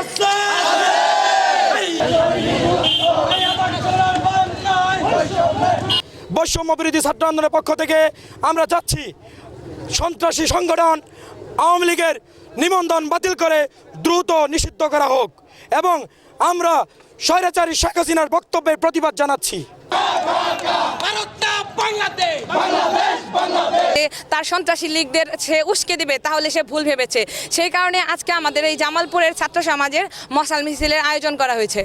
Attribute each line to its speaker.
Speaker 1: আসছে বৈষম্য বিরোধী ছাত্র আন্দোলনের পক্ষ থেকে আমরা যাচ্ছি। সন্ত্রাসী সংগঠন আওয়ামী লীগের নিবন্ধন বাতিল করে দ্রুত নিষিদ্ধ করা হোক এবং আমরা স্বৈরাচারী শেখ হাসিনার বক্তব্যের প্রতিবাদ জানাচ্ছি।
Speaker 2: বাংলাদেশ।
Speaker 3: যে তার সন্ত্রাসী লীগদের সে উস্কে দেবে, তাহলে সে ভুল ভেবেছে। সেই কারণে আজকে আমাদের এই জামালপুরের ছাত্র সমাজের মশাল মিছিলের আয়োজন করা হয়েছে।